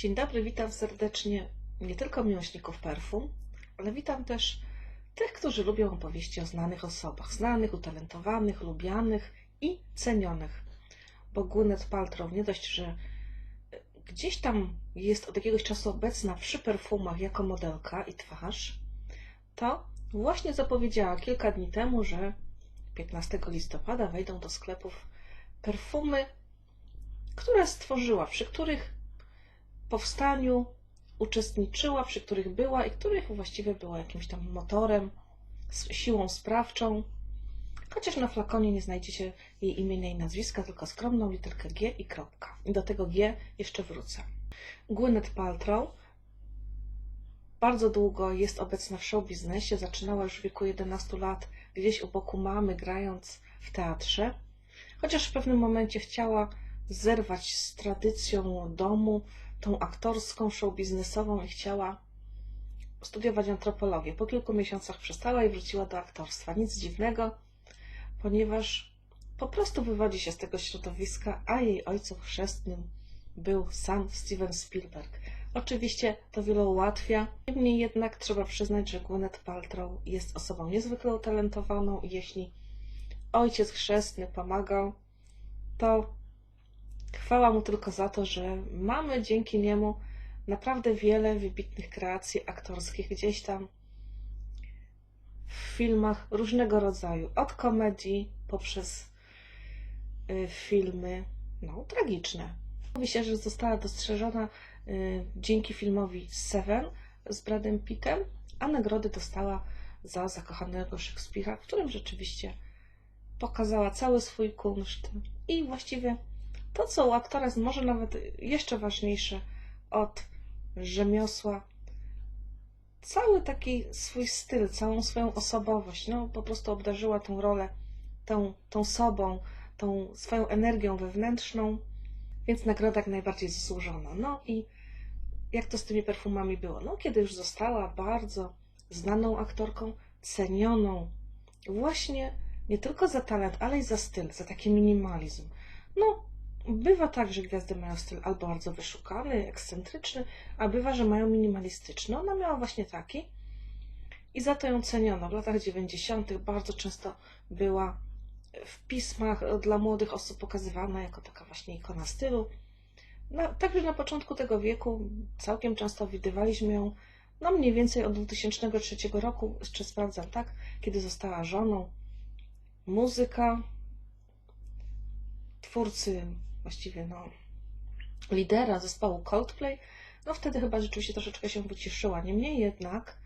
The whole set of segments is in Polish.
Dzień dobry, witam serdecznie nie tylko miłośników perfum, ale witam też tych, którzy lubią opowieści o znanych osobach, znanych, utalentowanych, lubianych i cenionych. Bo Gwyneth Paltrow nie dość, że gdzieś tam jest od jakiegoś czasu obecna przy perfumach jako modelka i twarz, to właśnie zapowiedziała kilka dni temu, że 15 listopada wejdą do sklepów perfumy, które stworzyła, przy których powstaniu uczestniczyła, przy których była i których właściwie była jakimś tam motorem, siłą sprawczą. Chociaż na flakonie nie znajdziecie jej imienia i nazwiska, tylko skromną literkę G i kropka. I do tego G jeszcze wrócę. Gwyneth Paltrow bardzo długo jest obecna w show biznesie. Zaczynała już w wieku 11 lat, gdzieś u boku mamy, grając w teatrze. Chociaż w pewnym momencie chciała zerwać z tradycją domu, tą aktorską, show biznesową i chciała studiować antropologię. Po kilku miesiącach przestała i wróciła do aktorstwa. Nic dziwnego, ponieważ po prostu wywodzi się z tego środowiska, a jej ojcem chrzestnym był sam Steven Spielberg. Oczywiście to wiele ułatwia, niemniej jednak trzeba przyznać, że Gwyneth Paltrow jest osobą niezwykle utalentowaną i jeśli ojciec chrzestny pomagał, to chwała mu tylko za to, że mamy dzięki niemu naprawdę wiele wybitnych kreacji aktorskich gdzieś tam w filmach różnego rodzaju, od komedii poprzez y, filmy no, tragiczne. Mówi się, że została dostrzeżona y, dzięki filmowi Seven z Bradem Pittem, a nagrody dostała za zakochanego Szekspira, w którym rzeczywiście pokazała cały swój kunszt i właściwie to, co u aktora jest może nawet jeszcze ważniejsze od rzemiosła, cały taki swój styl, całą swoją osobowość, no po prostu obdarzyła tą rolę tą, tą sobą, tą swoją energią wewnętrzną, więc nagroda jak najbardziej zasłużona. No i jak to z tymi perfumami było? No, kiedy już została bardzo znaną aktorką, cenioną właśnie nie tylko za talent, ale i za styl, za taki minimalizm. No, bywa tak, że gwiazdy mają styl albo bardzo wyszukany, ekscentryczny, a bywa, że mają minimalistyczny. Ona miała właśnie taki i za to ją ceniono. W latach 90. bardzo często była w pismach dla młodych osób pokazywana jako taka właśnie ikona stylu. No, także na początku tego wieku całkiem często widywaliśmy ją, no mniej więcej od 2003 roku, czy sprawdzam tak, kiedy została żoną muzyka, twórcy, właściwie no, lidera zespołu Coldplay, no wtedy chyba rzeczywiście troszeczkę się wyciszyła. Niemniej jednak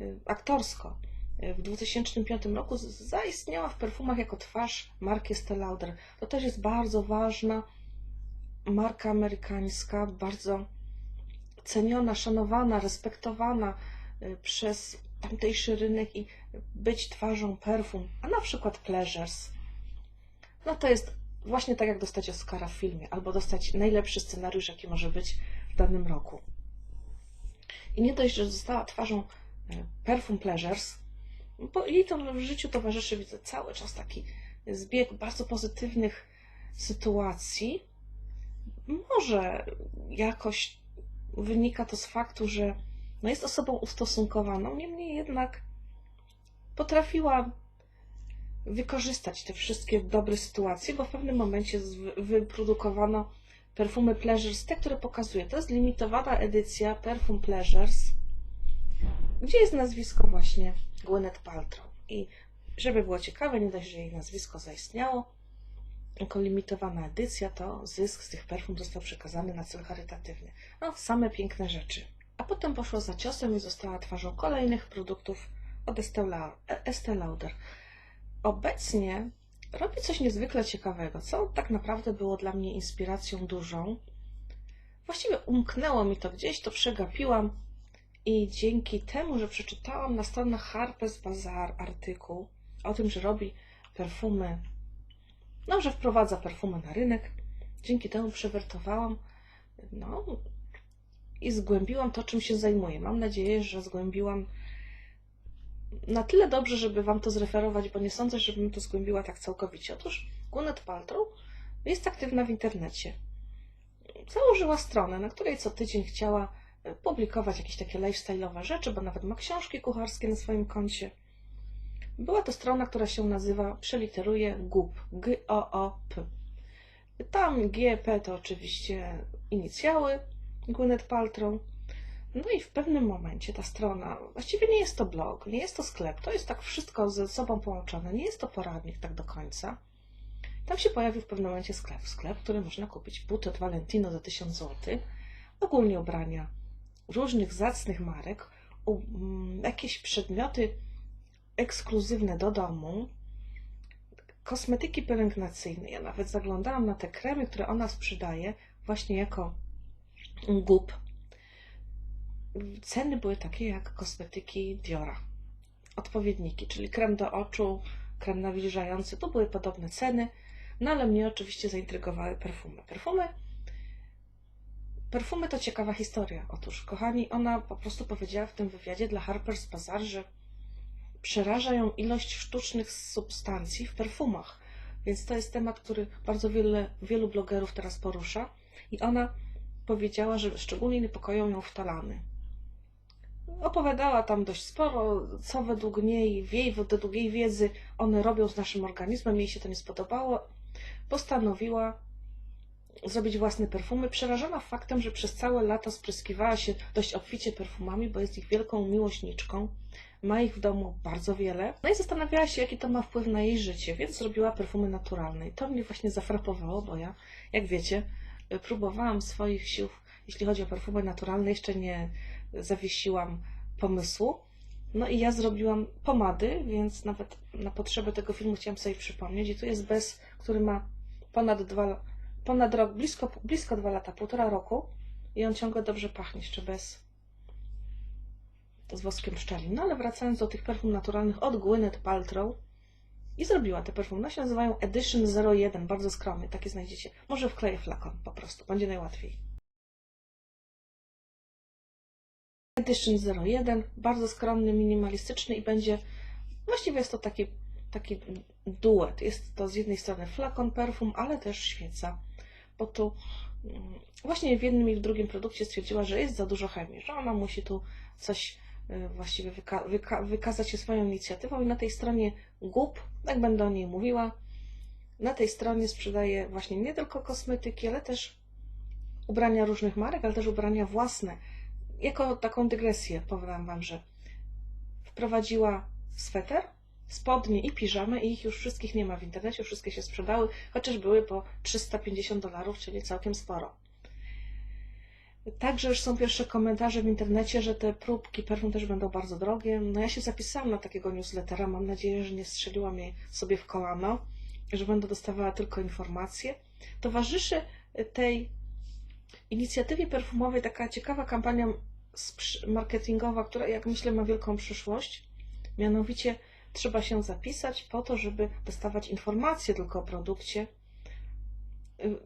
y, aktorsko y, w 2005 roku zaistniała w perfumach jako twarz marki Estée Lauder. To też jest bardzo ważna marka amerykańska, bardzo ceniona, szanowana, respektowana y, przez tamtejszy rynek i być twarzą perfum, a na przykład Pleasures. No to jest właśnie tak jak dostać Oscara w filmie, albo dostać najlepszy scenariusz, jaki może być w danym roku. I nie dość, że została twarzą e, Perfum Pleasures, bo jej to w życiu towarzyszy, widzę cały czas taki zbieg bardzo pozytywnych sytuacji. Może jakoś wynika to z faktu, że no jest osobą ustosunkowaną, niemniej jednak potrafiła wykorzystać te wszystkie dobre sytuacje, bo w pewnym momencie wyprodukowano perfumy Pleasures, te, które pokazuję. To jest limitowana edycja Perfum Pleasures, gdzie jest nazwisko właśnie Gwyneth Paltrow. I żeby było ciekawe, nie dość, że jej nazwisko zaistniało, jako limitowana edycja, to zysk z tych perfum został przekazany na cel charytatywny. No, same piękne rzeczy. A potem poszła za ciosem i została twarzą kolejnych produktów od Estée Lauder. Obecnie robi coś niezwykle ciekawego, co tak naprawdę było dla mnie inspiracją dużą. Właściwie umknęło mi to gdzieś, to przegapiłam i dzięki temu, że przeczytałam na stronach Harper's Bazaar artykuł o tym, że robi perfumy, no, że wprowadza perfumy na rynek, dzięki temu przewertowałam, no i zgłębiłam to, czym się zajmuję. Mam nadzieję, że zgłębiłam na tyle dobrze, żeby Wam to zreferować, bo nie sądzę, żebym to zgłębiła tak całkowicie. Otóż Gwyneth Paltrow jest aktywna w internecie. założyła stronę, na której co tydzień chciała e, publikować jakieś takie lifestyle'owe rzeczy, bo nawet ma książki kucharskie na swoim koncie. Była to strona, która się nazywa, przeliteruje GUP, G-O-O-P. Tam GP to oczywiście inicjały Gwyneth Paltrow. No i w pewnym momencie ta strona, właściwie nie jest to blog, nie jest to sklep, to jest tak wszystko ze sobą połączone, nie jest to poradnik tak do końca. Tam się pojawił w pewnym momencie sklep, sklep, w którym można kupić buty od Valentino za 1000 zł, ogólnie ubrania różnych zacnych marek, mm, jakieś przedmioty ekskluzywne do domu, kosmetyki pielęgnacyjne. Ja nawet zaglądałam na te kremy, które ona sprzedaje właśnie jako gup. Ceny były takie jak kosmetyki Diora. Odpowiedniki, czyli krem do oczu, krem nawilżający, to były podobne ceny. No ale mnie oczywiście zaintrygowały perfumy. Perfumy Perfumy to ciekawa historia. Otóż, kochani, ona po prostu powiedziała w tym wywiadzie dla Harper's Bazaar, że przeraża ją ilość sztucznych substancji w perfumach. Więc to jest temat, który bardzo wiele, wielu blogerów teraz porusza. I ona powiedziała, że szczególnie niepokoją ją wtalany. Opowiadała tam dość sporo, co według niej, w jej, według jej wiedzy one robią z naszym organizmem. Jej się to nie spodobało. Postanowiła zrobić własne perfumy, przerażona faktem, że przez całe lata spryskiwała się dość obficie perfumami, bo jest ich wielką miłośniczką. Ma ich w domu bardzo wiele. No i zastanawiała się, jaki to ma wpływ na jej życie, więc zrobiła perfumy naturalne. I to mnie właśnie zafrapowało, bo ja, jak wiecie, próbowałam swoich sił, jeśli chodzi o perfumy naturalne, jeszcze nie zawiesiłam pomysłu. No i ja zrobiłam pomady, więc nawet na potrzeby tego filmu chciałam sobie przypomnieć. I tu jest bez, który ma ponad dwa, ponad rok, blisko, blisko dwa lata, półtora roku. I on ciągle dobrze pachnie, jeszcze bez z woskiem pszczelim. No ale wracając do tych perfum naturalnych od Gwyneth Paltrow i zrobiła te perfumy. One się nazywają Edition 01, bardzo skromnie, takie znajdziecie. Może wkleję flakon po prostu, będzie najłatwiej. Edition 01, bardzo skromny, minimalistyczny i będzie, właściwie jest to taki, taki duet. Jest to z jednej strony flakon perfum, ale też świeca, bo tu mm, właśnie w jednym i w drugim produkcie stwierdziła, że jest za dużo chemii, że ona musi tu coś y, właściwie wyka wyka wykazać się swoją inicjatywą i na tej stronie GUP, jak będę o niej mówiła, na tej stronie sprzedaje właśnie nie tylko kosmetyki, ale też ubrania różnych marek, ale też ubrania własne. Jako taką dygresję powiem Wam, że wprowadziła sweter, spodnie i piżamy i ich już wszystkich nie ma w internecie, wszystkie się sprzedały, chociaż były po 350 dolarów, czyli całkiem sporo. Także już są pierwsze komentarze w internecie, że te próbki perfum też będą bardzo drogie. No ja się zapisałam na takiego newslettera, mam nadzieję, że nie strzeliłam jej sobie w kolano, że będę dostawała tylko informacje. Towarzyszy tej inicjatywie perfumowej taka ciekawa kampania marketingowa, która jak myślę ma wielką przyszłość. Mianowicie trzeba się zapisać po to, żeby dostawać informacje tylko o produkcie.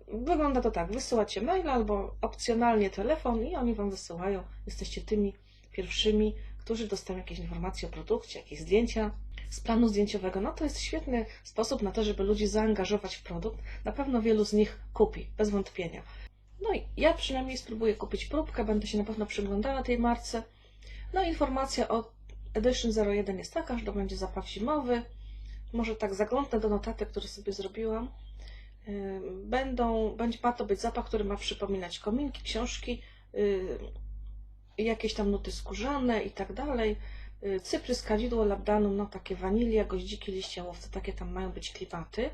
Wygląda to tak, wysyłacie mail albo opcjonalnie telefon i oni Wam wysyłają. Jesteście tymi pierwszymi, którzy dostają jakieś informacje o produkcie, jakieś zdjęcia z planu zdjęciowego. No to jest świetny sposób na to, żeby ludzi zaangażować w produkt. Na pewno wielu z nich kupi, bez wątpienia. No i ja przynajmniej spróbuję kupić próbkę, będę się na pewno przyglądała tej marce. No informacja o Edition 01 jest taka, że to będzie zapach zimowy. Może tak zaglądnę do notatek, które sobie zrobiłam. Będą, będzie, ma to być zapach, który ma przypominać kominki, książki, jakieś tam nuty skórzane i tak dalej. Cyprys, kadzidło, labdanum, no takie wanilia, goździki, liście łowcy, takie tam mają być klimaty.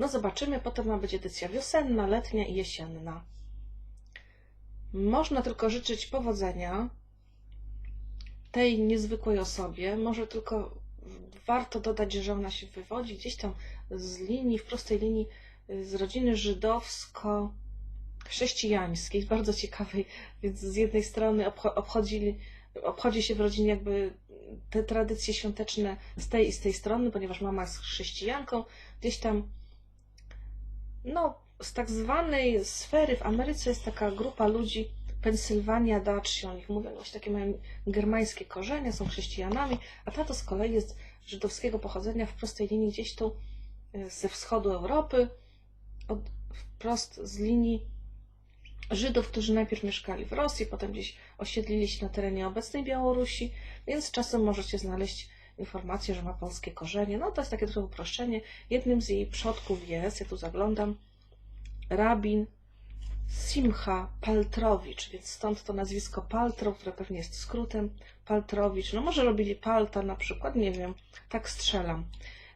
No zobaczymy, potem ma być edycja wiosenna, letnia i jesienna. Można tylko życzyć powodzenia tej niezwykłej osobie. Może tylko warto dodać, że ona się wywodzi gdzieś tam z linii, w prostej linii z rodziny żydowsko-chrześcijańskiej, bardzo ciekawej, więc z jednej strony obchodzili, obchodzi się w rodzinie jakby te tradycje świąteczne z tej i z tej strony, ponieważ mama jest chrześcijanką, gdzieś tam no, z tak zwanej sfery w Ameryce jest taka grupa ludzi, Pensylwania Dutch, oni mówią, właśnie takie mają germańskie korzenie, są chrześcijanami, a tato z kolei jest żydowskiego pochodzenia w prostej linii gdzieś tu e, ze wschodu Europy, od, wprost z linii Żydów, którzy najpierw mieszkali w Rosji, potem gdzieś osiedlili się na terenie obecnej Białorusi, więc czasem możecie znaleźć informację, że ma polskie korzenie. No to jest takie trochę uproszczenie. Jednym z jej przodków jest, ja tu zaglądam, rabin Simcha Paltrowicz, więc stąd to nazwisko Paltrow, które pewnie jest skrótem Paltrowicz. No może robili Palta na przykład, nie wiem, tak strzelam.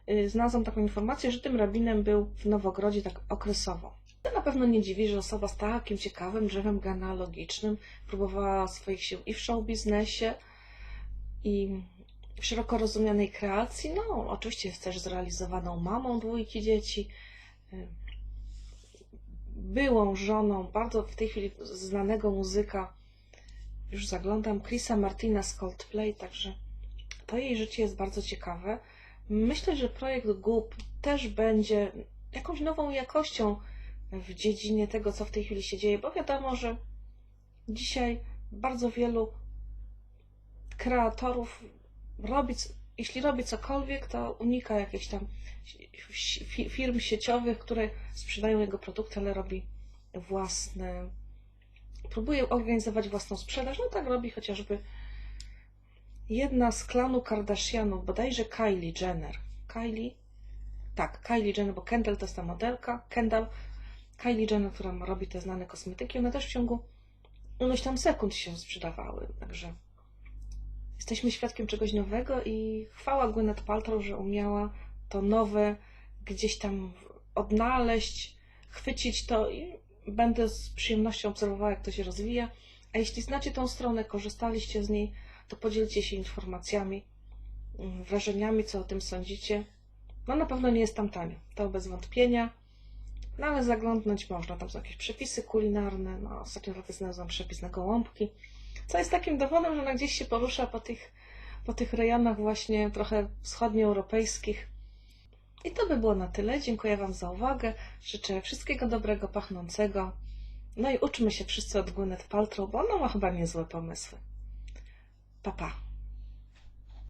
Y, Znalazłam taką informację, że tym rabinem był w Nowogrodzie tak okresowo. To na pewno nie dziwi, że osoba z takim ciekawym drzewem genealogicznym próbowała swoich sił i w show biznesie, i w szeroko rozumianej kreacji. No, oczywiście jest też zrealizowaną mamą dwójki dzieci, y, byłą żoną bardzo w tej chwili znanego muzyka, już zaglądam, Chrisa Martina z Coldplay, także to jej życie jest bardzo ciekawe. Myślę, że projekt GUP też będzie jakąś nową jakością w dziedzinie tego, co w tej chwili się dzieje, bo wiadomo, że dzisiaj bardzo wielu kreatorów robi, jeśli robi cokolwiek, to unika jakichś tam fi- firm sieciowych, które sprzedają jego produkty, ale robi własne, próbuje organizować własną sprzedaż. No tak robi chociażby jedna z klanu Kardashianów, bodajże Kylie Jenner. Kylie? Tak, Kylie Jenner, bo Kendall to jest ta modelka. Kendall, Kylie Jenner, która robi te znane kosmetyki, one też w ciągu ilość tam sekund się sprzedawały, także jesteśmy świadkiem czegoś nowego i chwała Gwyneth Paltrow, że umiała to nowe gdzieś tam odnaleźć, chwycić to i będę z przyjemnością obserwowała, jak to się rozwija. A jeśli znacie tą stronę, korzystaliście z niej, to podzielcie się informacjami, mm, wrażeniami, co o tym sądzicie. No na pewno nie jest tam tanio, to bez wątpienia. No zaglądnąć można, tam są jakieś przepisy kulinarne. No, ostatnio nawet znalazłam przepis na gołąbki, co jest takim dowodem, że ona gdzieś się porusza po tych, po tych rejonach właśnie trochę wschodnioeuropejskich. I to by było na tyle. Dziękuję Wam za uwagę. Życzę wszystkiego dobrego, pachnącego. No i uczmy się wszyscy od Gwyneth Paltrow, bo ona ma chyba niezłe pomysły. Pa, pa.